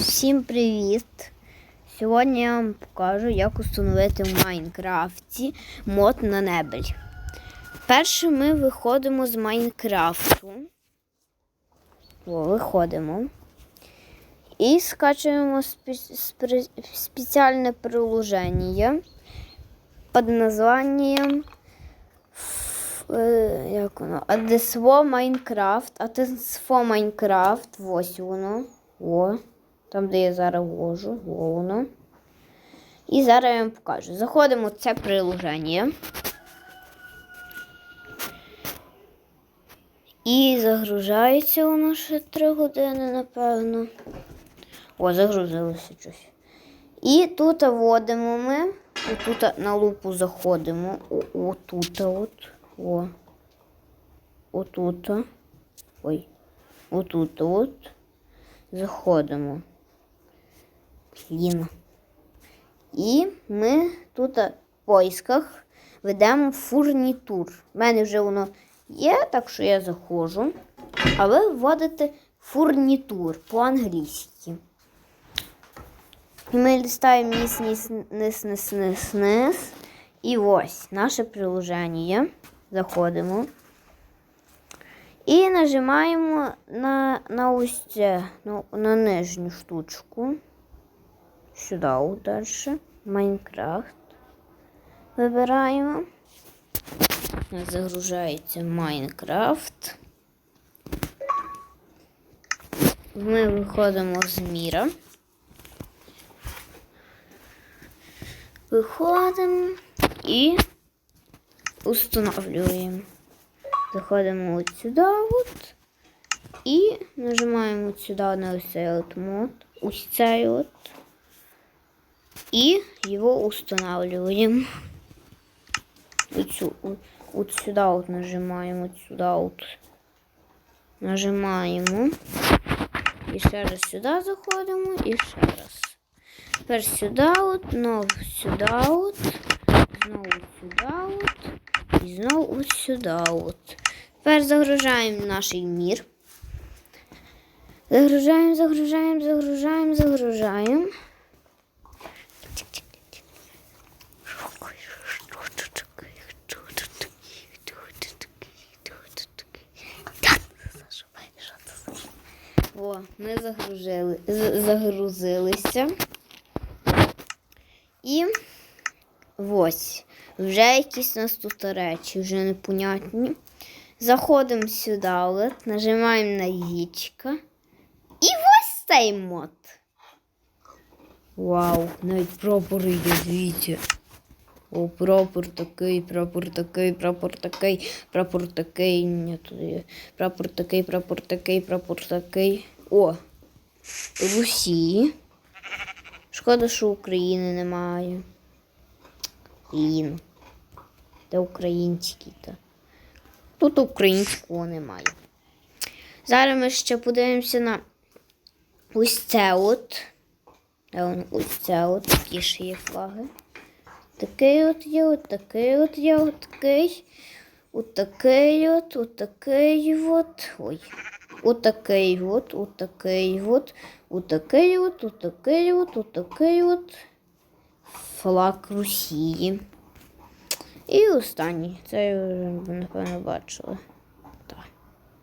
Всім привіт! Сьогодні я вам покажу, як установити в Майнкрафті мод на небель. Перше ми виходимо з Майнкрафту. Виходимо. І скачуємо спеціальне приложення під названням е, як воно? Адесво Майнкрафт. Адесво Майнкрафт. Ось воно. О, там, де я зараз ввожу, воно. І зараз я вам покажу. Заходимо в це приложення. І загружається воно ще 3 години, напевно. О, загрузилося щось. І тут вводимо ми. І тут на лупу заходимо. Отут от. О. Отут. Ой. Отут от. Заходимо. Блін. І ми тут в поисках ведемо фурнітур. У мене вже воно є, так що я заходжу. А ви вводите фурнітур по-англійськи. І ми листаємо низ, низ, низ, низ, низ, низ. І ось наше приложення. Заходимо. І нажимаємо на, на ось це, на, на нижню штучку. От далі. Майнкрафт. Вибираємо. Загружається Майнкрафт. Ми виходимо з міра. Виходимо і устанавливаємо. Заходимо от сюди от. І нажимаємо от сюди на ось цей от мод. Ось цей от. І його устанавливаємо. Вот, вот- вот сюда вот нажимаем, вот сюда вот нажимаємо. І ще раз сюди заходимо, і ще раз. Тепер сюди от, знову сюди от, знову сюди от, і знову от сюди от. Тепер загружаємо наш мір. Загружаємо, загружаємо, загружаємо, загружаємо. Ми загрузили, загрузилися. І ось, вже якісь у нас тут речі, вже непонятні. Заходимо сюди, нажимаємо на яєчко. І ось цей мод. Вау, навіть прапор йде, дивіться. О, прапор такий, прапор такий, прапор такий, прапор такий. Ні. Прапор такий, прапор такий, прапор такий. О! Русі. Шкода, що України немає. Блін. Де український то? Тут українського немає. Зараз ми ще подивимося на ось це от. Де воно? Ось це от. Такі ще є флаги. Такий от є, от такий от є, от такий. От такий от, от от. Ой. От такий от, от такий от, от такий от, от такий от, от такий от. Флаг Росії. І останній. Це я вже, напевно, бачила. Так.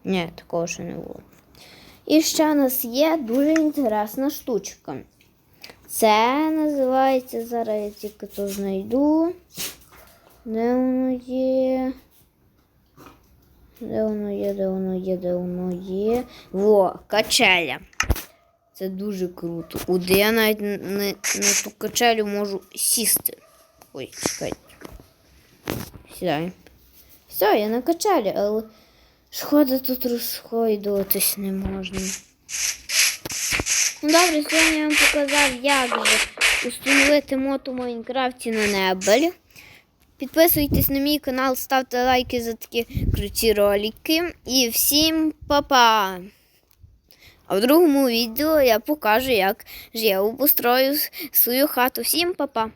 Ні, такого ще не було. І ще у нас є дуже інтересна штучка. Це називається, зараз я тільки то знайду. Де воно є? Де воно є, де воно є, де воно є. Во, качеля. Це дуже круто. У де я навіть не, на ту качелю можу сісти. Ой, чекайте. Сідай. Все, я на качелі, але шкода тут розходитись не можна. Ну, Добре, сьогодні я вам показав, як же установити мод у Майнкрафті на небель. Підписуйтесь на мій канал, ставте лайки за такі круті ролики. І всім па-па! А в другому відео я покажу, як же я обустрою свою хату. Всім па-па!